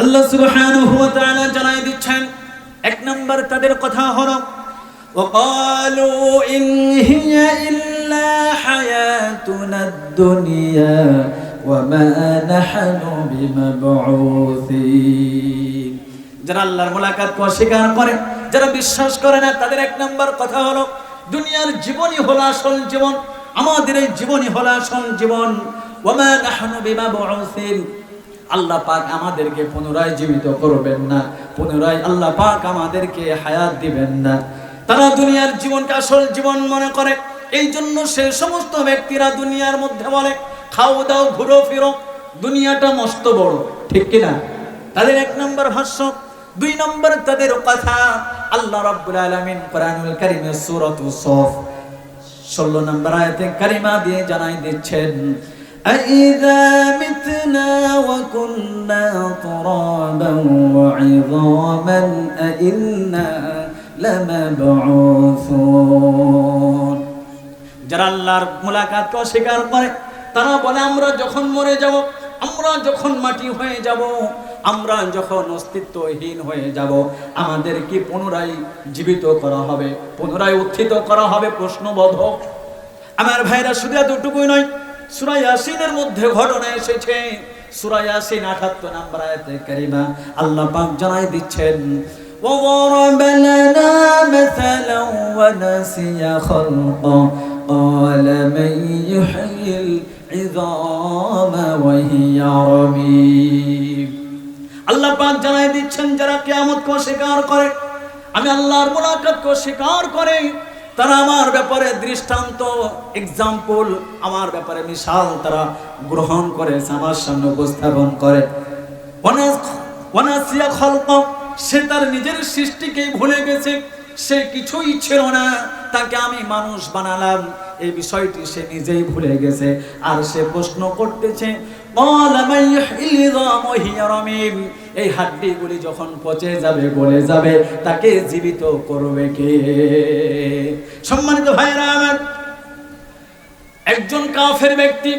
আল্লাহ সুবহানাহু ওয়া তাআলা জানাই দিচ্ছেন এক নম্বর তাদের কথা হলো وقالوا إن هي إلا حياتنا الدنيا وما نحن بمبعوثين যারা আল্লাহর মোলাকাতকে অস্বীকার করে যারা বিশ্বাস করে না তাদের এক নম্বর কথা হলো দুনিয়ার জীবনই হলো আসল জীবন আমাদের এই জীবনই হলো আসল জীবন ওমা নাহনু বিমাবউসিন আল্লাহ পাক আমাদেরকে পুনরায় জীবিত করবেন না। পুনরায় আল্লাহ পাক আমাদেরকে হায়াত দিবেন না। তারা দুনিয়ার জীবনকে আসল জীবন মনে করে। এই জন্য সে সমস্ত ব্যক্তিরা দুনিয়ার মধ্যে বলে, খাও, দাও, ঘুরো, ফিরো। দুনিয়াটা মস্ত বড়। ঠিক কিনা? তাদের এক নম্বর ভাষ্য দুই নম্বর তাদের কথা, আল্লাহ রাব্বুল আলামিন কোরআনুল কারীমের সূরাতুস সফ 16 নম্বর আয়াতে কারিমা দিয়ে জানাই দিচ্ছেন أَإِذَا مِتْنَا وَكُنَّا تُرَابًا وَعِظَامًا أَإِنَّا لَمَبْعُوثُونَ যারা আল্লাহর মুলাকাতকে অস্বীকার করে তারা বলে আমরা যখন মরে যাব আমরা যখন মাটি হয়ে যাব আমরা যখন অস্তিত্বহীন হয়ে যাব আমাদের কি পুনরায় জীবিত করা হবে পুনরায় উত্থিত করা হবে প্রশ্নবোধক আমার ভাইরা শুধু এতটুকুই নয় সূরা ইয়াসিনের মধ্যে ঘটনা এসেছে সূরা ইয়াসিন 78 নম্বর আয়াতে কারিমা আল্লাহ পাক জানাই দিচ্ছেন وضرب لنا مثلا ونسي خلقه قال من يحيي العظام وهي رميم আল্লাহ পাক জানাই দিচ্ছেন যারা কিয়ামতকে অস্বীকার করে আমি আল্লাহর মুলাকাতকে অস্বীকার করে তারা আমার ব্যাপারে দৃষ্টান্ত এক্সাম্পল আমার ব্যাপারে মিশাল তারা গ্রহণ করে আমার সামনে উপস্থাপন করে। সে তার নিজের সৃষ্টিকেই ভুলে গেছে। সে কিছুই ছিল না, তাকে আমি মানুষ বানালাম। এই বিষয়টি সে নিজেই ভুলে গেছে। আর সে প্রশ্ন করতেছে এই হাড্ডিগুলি যখন পচে যাবে, গলে যাবে, তাকে জীবিত করবে কে? সম্মানিত ভাইরা আমার, একজন কাফের ব্যক্তি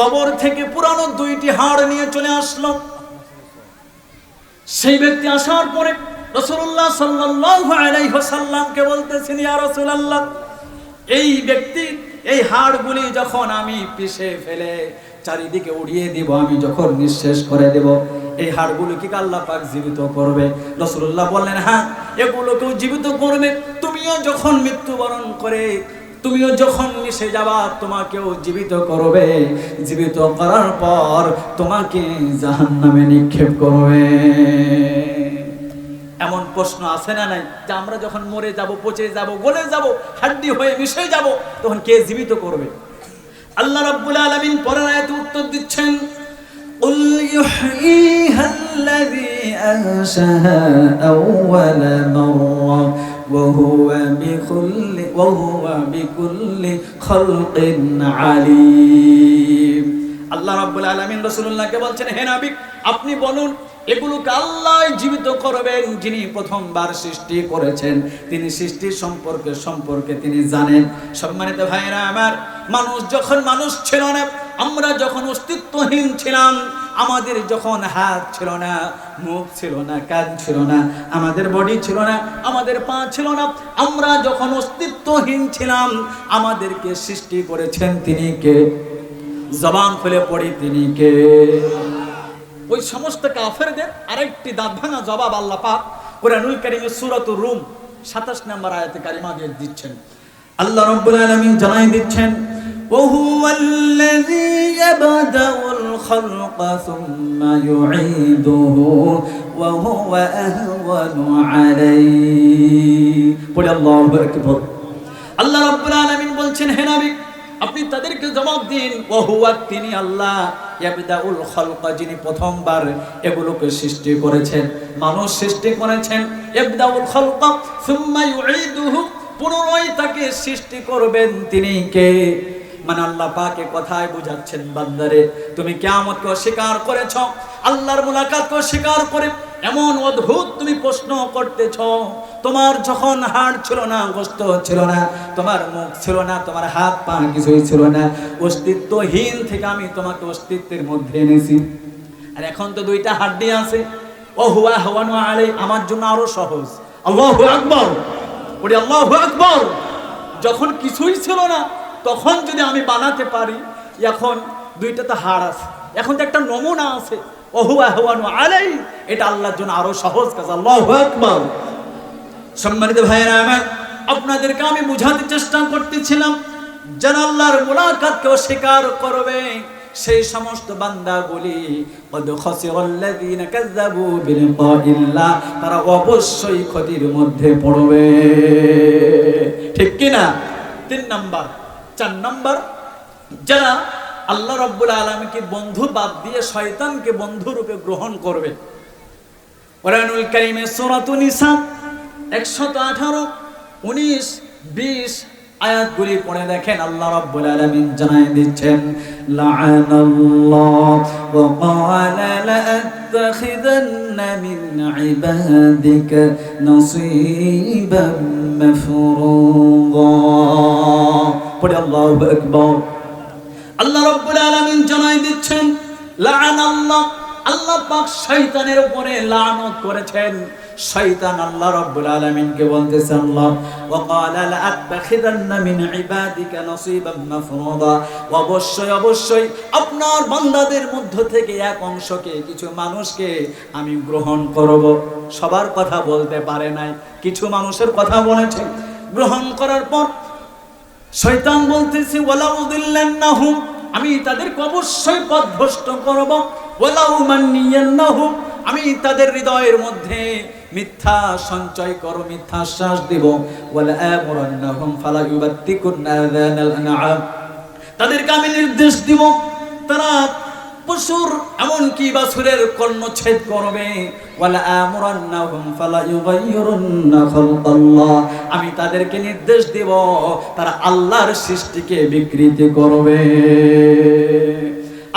কবর থেকে পুরানো দুইটি হাড় নিয়ে চলে আসলো। সেই ব্যক্তি আসার পরে রসুল্লাহ সাল্লাসাল্লামকে বলতেছেন, ইয়া রসুল্লাহ এই ব্যক্তি, এই হাড়গুলি যখন আমি পিষে ফেলে চারিদিকে উড়িয়ে দিব, আমি যখন নিঃশেষ করে দেব, এই হাড়গুলোকে কি আল্লাহ পাক জীবিত করবে? রসুল্লাহ বললেন হ্যাঁ এগুলোকেও জীবিত করবে? তুমিও যখন মৃত্যুবরণ করে, তুমিও যখন মিশে যাবা, তোমাকেও জীবিত করবে। জীবিত করার পর তোমাকে জাহান্নামে নিক্ষেপ করবে। এমন প্রশ্ন আছে না নাই? যে আমরা যখন মরে যাব, পচে যাব, গলে যাব, হাড্ডি হয়ে মিশে যাব, তখন কে জীবিত করবে? আল্লাহ রাব্বুল আলামিন পরের আয়াতে উত্তর দিচ্ছেন قل يحييها الذي أنشأها أول مرة وهو بكل وهو بكل خلق عليم আল্লাহ রাব্বুল আলামিন রাসূলুল্লাহকে বলছেন হে নবী আপনি বলুন এগুলোকে আল্লাহ জীবিত করবেন যিনি প্রথমবার সৃষ্টি করেছেন তিনি সৃষ্টির সম্পর্কে সম্পর্কে তিনি জানেন সম্মানিত ভাইরা আমার মানুষ যখন মানুষ ছিল না, আমরা যখন অস্তিত্বহীন ছিলাম, আমাদের যখন হাত ছিল না, মুখ ছিল না, কান ছিল না, আমাদের বডি ছিল না, আমাদের পা ছিল না, আমরা যখন অস্তিত্বহীন ছিলাম, আমাদেরকে সৃষ্টি করেছেন তিনি কে? জবান খুলে পড়ি তিনি কে? ওই সমস্ত কাফেরদের আরেকটি দাঁত ভাঙা জবাব আল্লাহ পাক কোরআনুল কারীমের সূরাতুর রুম 27 নম্বর আয়াতে কারিমা দিয়ে দিচ্ছেন। আল্লাহ রাব্বুল আলামিন জানাই দিচ্ছেন وهو الذي يبدأ الخلق ثم يعيده وهو أهون عليه قل الله أكبر আল্লাহ রাব্বুল আলামিন বলছেন হে নবী আপনি তাদেরকে জবাব দিন ওহুয়া তিনি আল্লাহ ইয়াবদাউল খলক যিনি প্রথমবার এগুলোকে সৃষ্টি করেছেন মানুষ সৃষ্টি করেছেন ইয়াবদাউল খলক সুম্মা ইউঈদুহু পুনরায় তাকে সৃষ্টি করবেন তিনি কে মানে আল্লাহ পাকে কথায় বুঝাচ্ছেন, বান্দারে, তুমি কিয়ামতকে অস্বীকার করেছ, আল্লাহর মুলাকাতকে অস্বীকার করে এমন অদ্ভুত তুমি প্রশ্ন করতেছ, তোমার যখন হাড় ছিল না, গোস্ত ছিল না, তোমার মুখ ছিল না, তোমার হাত পা কিছুই ছিল না, অস্তিত্বহীন থেকে আমি তোমাকে অস্তিত্বের মধ্যে এনেছি। আর এখন তো দুইটা হাড্ডি আছে ও হুয়া হওয়ানো আলে আমার জন্য আরও সহজ। আল্লাহ আকবর ওরে আল্লাহ আকবর, যখন কিছুই ছিল না তখন যদি আমি বানাতে পারি, এখন দুইটা তো হাড় আছে। এখন তো একটা নমুনা আছে। ওহুয়া হওয়ানো আলাই, এটা আল্লাহর জন্য আরও সহজ কাজ। আল্লাহ সম্মানিত ভাইয়েরা আমার, আপনাদেরকে আমি বুঝাতে চেষ্টা করতেছিলাম যারা আল্লাহর মুলাকাতকে অস্বীকার করবে সেই সমস্ত বান্দাগুলি। তারা অবশ্যই ক্ষতির মধ্যে পড়বে। ঠিক কি না তিন নাম্বার। চার নম্বর, যারা আল্লাহ রাব্বুল আলামিনকে বন্ধু বাদ দিয়ে শয়তানকে বন্ধু রূপে গ্রহণ করবে। কোরআনুল কারীমে সূরাতুন নিসা একশত আঠারো, উনিশ, বিশ আয়াতগুলি পড়ে দেখেন আল্লাহ রাব্বুল আলামিন জানাই দিচ্ছেন, লা'নাল্লাহ ওয়া ক্বালা লা'আত্তাখিদান্না মিন ইবাদিকা নাসীবাম পড়ে আল্লাহু আকবার। আল্লাহ রাব্বুল আলামিন জানাই দিচ্ছেন লা'নাল্লাহ আল্লাহ পাক শয়তানের উপরে লানত করেছেন। শয়তান আল্লাহ রাব্বুল আলামিনকে বলতেছে, আল্লাহ ক্বালা লাআত্তাখিদান্না মিন ইবাদিকা নসীবাম মাফরুদা। অবশ্যই অবশ্যই, আপনার বান্দাদের মধ্য থেকে এক অংশকে, কিছু মানুষকে আমি গ্রহণ করব। সবার কথা বলতে পারে নাই, কিছু মানুষের কথা বলেছে। গ্রহণ করার পর শয়তান বলতেছে হুম আমি তাদেরকে অবশ্যই পথভ্রষ্ট করব। হুম আমি তাদের হৃদয়ের মধ্যে মিথ্যা সঞ্চয় করো, মিথ্যা শ্বাস দেব। ওয়ালা আমরান্নাহুম ফালা ইউবাত্তিকুন্না আযানাল আনআম। তাদেরকে আমি নির্দেশ দিব, তারা পশুর এমনকি বাছুরের কর্ণচ্ছেদ করবে। আমি তাদেরকে নির্দেশ দেব, তারা আল্লাহর সৃষ্টিকে বিকৃতি করবে।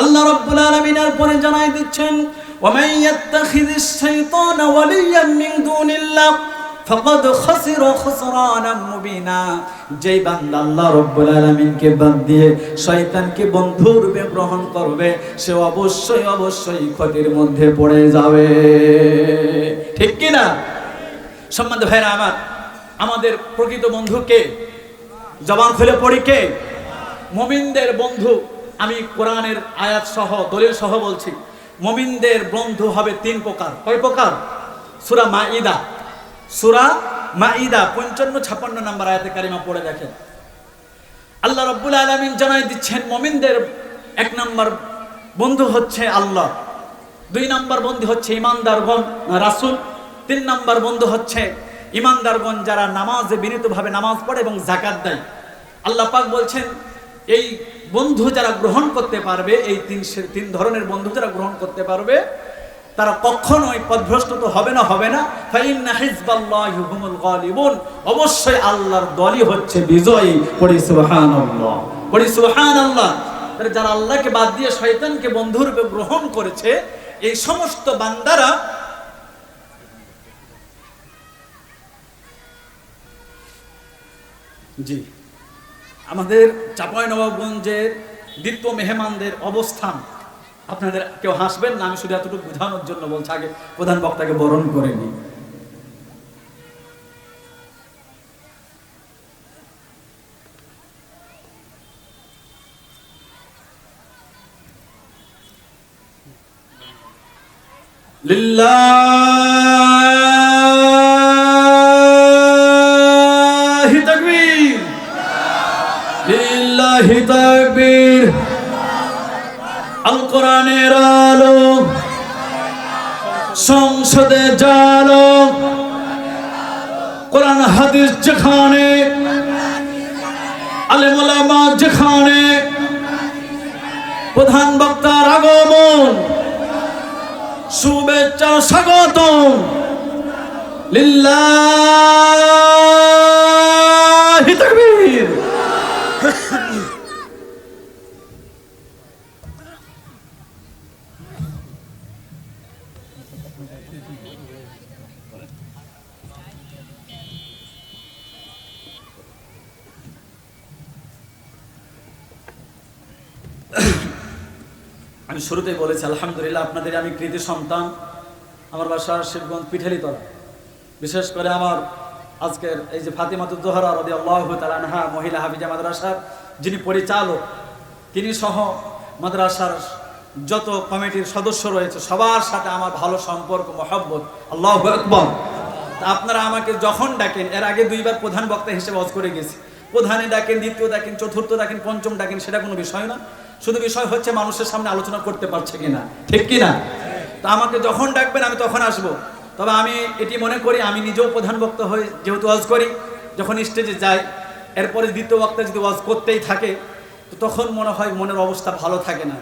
আল্লাহ রাব্বুল আলামিন এর পরে জানাই দিচ্ছেন ওয়ামান ইয়াত্তাখিযিশ শাইতানা ওয়ালিয়াম মিন দুনিল্লাহ। ফাকাদ খাসিরা খাসরানাম মুবিনা। যেই বান্দা আল্লাহ রাব্বুল আলামিনকে বাদ দিয়ে শয়তানকে বন্ধু রূপে গ্রহণ করবে, সে অবশ্যই অবশ্যই ক্ষতির মধ্যে পড়ে যাবে। ঠিক কি না? সম্বন্ধে ভাইরা আমার, আমাদের প্রকৃত বন্ধু কে? জবান খুলে পড়ি কে? মমিনদের বন্ধু, আমি কোরআনের আয়াত সহ, দলিল সহ বলছি, মমিনদের বন্ধু হবে তিন প্রকার। কয় প্রকার? সুরা মাইদা সুরা মাইদা পঞ্চান্ন, ছাপান্ন নাম্বার আয়াতে কারিমা পড়ে দেখেন। আল্লাহ রব্বুল আলমিন জানাই দিচ্ছেন, মমিনদের এক নাম্বার বন্ধু হচ্ছে আল্লাহ, দুই নাম্বার বন্ধু হচ্ছে ইমানদারগণ রাসুল, তিন নাম্বার বন্ধু হচ্ছে ইমানদারগণ যারা নামাজে বিনীতভাবে নামাজ পড়ে এবং জাকাত দেয়। আল্লাহ পাক বলছেন, এই বন্ধু যারা গ্রহণ করতে পারবে, এই তিন তিন ধরনের বন্ধু যারা গ্রহণ করতে পারবে তারা কখনোই পথভ্রষ্ট তো হবে না হবে না। অবশ্যই আল্লাহর দলই হচ্ছে বিজয়ী। পড়ি সুবহানাল্লাহ। পড়ি সুবহানাল্লাহ। যারা আল্লাহকে বাদ দিয়ে শয়তানকে গ্রহণ করেছে, এই সমস্ত বান্দারা জি, আমাদের চাপাই নবাবগঞ্জের দ্বিতীয় মেহমানদের অবস্থান। আপনাদের কেউ হাসবেন না আমি শুধু এতটুকু বোঝানোর জন্য বলছি আগে প্রধান বক্তাকে বরণ করে নিই। লিল্লাহি তাকবীর। লিল্লাহি তাকবীর। আল কোরআনের আলো, সংসদে জালো, কোরআন হাদিস যেখানে, আলেমুলামা যেখানে, প্রধান বক্তার আগমন, শুভেচ্ছা স্বাগতম। লিল্লাহি আমি শুরুতেই বলেছি, আলহামদুলিল্লাহ, আপনাদের আমি কৃতি সন্তান। আমার বাসা শিবগঞ্জ পিঠালিতলা। বিশেষ করে আমার আজকের এই যে ফাতিমাতুদ্দোহরা রদি আল্লাহ তালানহা মহিলা হাফিজা মাদ্রাসার যিনি পরিচালক, তিনি সহ মাদ্রাসার যত কমিটির সদস্য রয়েছে, সবার সাথে আমার ভালো সম্পর্ক, মহব্বত। আল্লাহ আকবর। তা আপনারা আমাকে যখন ডাকেন, এর আগে দুইবার প্রধান বক্তা হিসেবে অজ করে গেছি। প্রধানে ডাকেন, দ্বিতীয় ডাকেন, চতুর্থ ডাকেন, পঞ্চম ডাকেন, সেটা কোনো বিষয় না। শুধু বিষয় হচ্ছে মানুষের সামনে আলোচনা করতে পারছে কিনা। ঠিক কিনা? তা আমাকে যখন ডাকবেন, আমি তখন আসব। তবে আমি এটি মনে করি, আমি নিজেও প্রধান বক্তা হয়ে যেহেতু ওয়াজ করি, যখন স্টেজে যাই, এরপরে দ্বিতীয় বক্তা যদি ওয়াজ করতেই থাকে, তো তখন মনে হয় মনের অবস্থা ভালো থাকে না।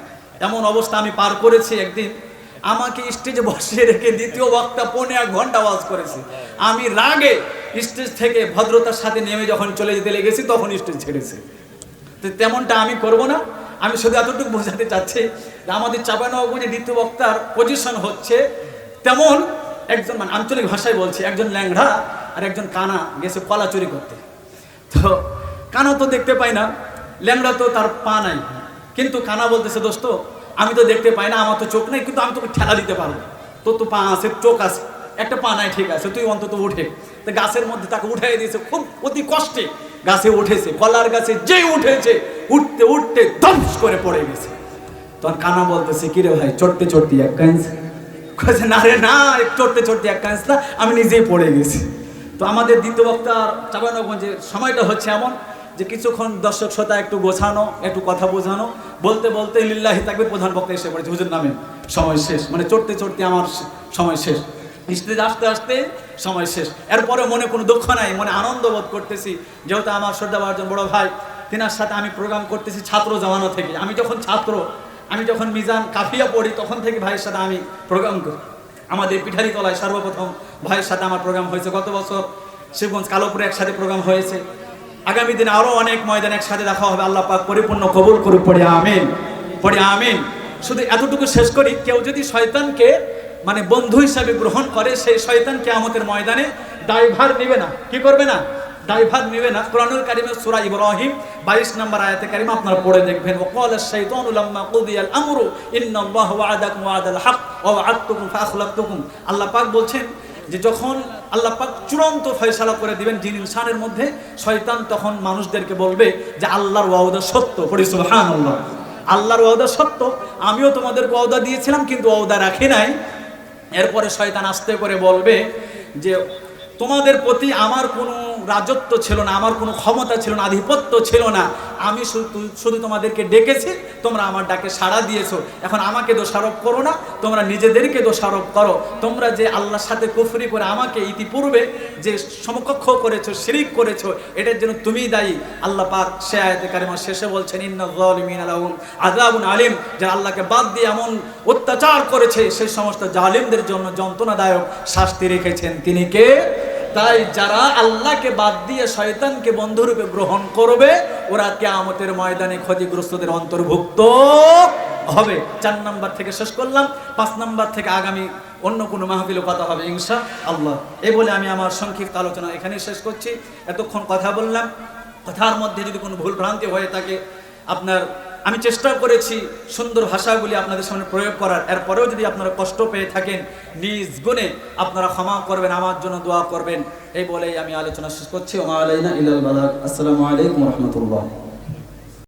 এমন অবস্থা আমি পার করেছি একদিন। আমাকে স্টেজে বসিয়ে রেখে দ্বিতীয় বক্তা পৌনে এক ঘণ্টা ওয়াজ করেছে। আমি রাগে স্টেজ থেকে ভদ্রতার সাথে নেমে যখন চলে যেতে লেগেছি, তখন স্টেজ ছেড়েছে। তো তেমনটা আমি করব না। আমি শুধু এতটুকু বোঝাতে চাচ্ছি আমাদের চাপানগঞ্জে দ্বিতীয় বক্তার পজিশন হচ্ছে তেমন একজন মানে আঞ্চলিক ভাষায় বলছে, একজন ল্যাংড়া আর একজন কানা গেছে কলা চুরি করতে। তো কানা তো দেখতে পাই না, ল্যাংড়া তো তার পা নাই। কিন্তু কানা বলতেছে, দোস্ত, আমি তো দেখতে পাই না, আমার তো চোখ নেই, কিন্তু আমি তোকে ঠেলা দিতে পারব। তোর তো পা আছে, চোখ আছে, একটা পা নাই, ঠিক আছে, তুই অন্তত উঠে। তো গাছের মধ্যে তাকে উঠাই দিয়েছে খুব অতি কষ্টে। গাছে উঠেছে, কলার গাছে যে উঠেছে, উঠতে উঠতে দমস করে পড়ে গেছে। তখন কানা বলতেছে কিরে ভাই, চড়তে চড়তে এক কাঁচ? কয়েছে না রে, না চড়তে চড়তে এক কাঁচ না, আমি নিজেই পড়ে গেছি। তো আমাদের দ্বিতীয় বক্তার চাপানগঞ্জের সময়টা হচ্ছে এমন যে কিছুক্ষণ দর্শক শ্রোতা একটু গোছানো, একটু কথা বোঝানো, বলতে বলতে লিল্লাহি থাকবে প্রধান বক্তা এসে পড়েছে। হুজুর নামে, সময় শেষ। মানে চড়তে চড়তে আমার সময় শেষ। স্টেজ আসতে আসতে সময় শেষ। এরপরে মনে কোনো দুঃখ নাই, মনে আনন্দ বোধ করতেছি। যেহেতু আমার শ্রদ্ধা একজন বড় ভাই, তিনার সাথে আমি প্রোগ্রাম করতেছি ছাত্র জমানো থেকে। আমি যখন ছাত্র, আমি যখন মিজান কাফিয়া পড়ি, তখন থেকে ভাইয়ের সাথে আমি প্রোগ্রাম করি। আমাদের পিঠারি তলায় সর্বপ্রথম ভাইয়ের সাথে আমার প্রোগ্রাম হয়েছে গত বছর। শিবগঞ্জ কালোপুরে একসাথে প্রোগ্রাম হয়েছে। আগামী দিনে আরও অনেক ময়দান একসাথে দেখা হবে। আল্লাহ পাক পরিপূর্ণ কবুল করুক। পড়ে আমিন। পড়ে আমিন। শুধু এতটুকু শেষ করি, কেউ যদি শয়তানকে মানে বন্ধু হিসাবে গ্রহণ করে সেই শয়তানকে আমাদের ময়দানে ড্রাইভার নেবে না। কি করবে না? ড্রাইভার নেবে না। কোরআনুল কারিমের সূরা ইব্রাহিম 22 নম্বর আয়াতে কারিমা আপনারা পড়ে দেখবেন, ওয়াকাল আশ-শাইতানু লাম্মা কুদিয়াল আমরু, ইন্নাল্লাহা ওয়া'আদাকুম ওয়া'দাল হক ওয়া ফাআখলাফতুকুম। আল্লাহ পাক বলছেন যে, যখন আল্লাহ পাক চূড়ান্ত ফয়সালা করে দিবেন জিন ইনসানের মধ্যে, শয়তান তখন মানুষদেরকে বলবে যে, আল্লাহর ওয়াদা সত্য। পড়ি, সুবহানাল্লাহ। আল্লাহর ওয়াদা সত্য। আমিও তোমাদের ওয়াদা দিয়েছিলাম, কিন্তু ওয়াদা রাখি নাই। এরপরে শয়তান আসতে করে বলবে যে তোমাদের প্রতি আমার কোনো রাজত্ব ছিল না, আমার কোনো ক্ষমতা ছিল না, আধিপত্য ছিল না। আমি শুধু তোমাদেরকে ডেকেছি, তোমরা আমার ডাকে সাড়া দিয়েছ। এখন আমাকে দোষারোপ করো না, তোমরা নিজেদেরকে দোষারোপ করো। তোমরা যে আল্লাহর সাথে কুফরি করে আমাকে ইতিপূর্বে যে সমকক্ষ করেছ, শিরিক করেছ, এটার জন্য তুমিই দায়ী। আল্লাহ পাক সে আয়াতে কারিমা শেষে বলছেন, ইন্না যালিমিনা লাহুম আযাবুন আলিম। যারা আল্লাহকে বাদ দিয়ে এমন অত্যাচার করেছে, সেই সমস্ত জালিমদের জন্য যন্ত্রণাদায়ক শাস্তি রেখেছেন। তিনি কে? তাই যারা আল্লাহকে বাদ দিয়ে শয়তানকে বন্ধুরূপে গ্রহণ করবে, ওরা কেয়ামতের ময়দানে ক্ষতিগ্রস্তদের অন্তর্ভুক্ত হবে। চার নাম্বার থেকে শেষ করলাম, পাঁচ নাম্বার থেকে আগামী অন্য কোনো মাহফিলে কথা হবে, ইনশা আল্লাহ। এ বলে আমি আমার সংক্ষিপ্ত আলোচনা এখানেই শেষ করছি। এতক্ষণ কথা বললাম। কথার মধ্যে যদি কোনো ভুল ভ্রান্তি হয়ে থাকে, আপনার আমি চেষ্টা করেছি সুন্দর ভাষাগুলি আপনাদের সামনে প্রয়োগ করার। এরপরেও যদি আপনারা কষ্ট পেয়ে থাকেন, নিজ গুণে আপনারা ক্ষমা করবেন, আমার জন্য দোয়া করবেন। এই বলেই আমি আলোচনা শেষ করছি। আসসালামু আলাইকুম রহমতুল্লাহ।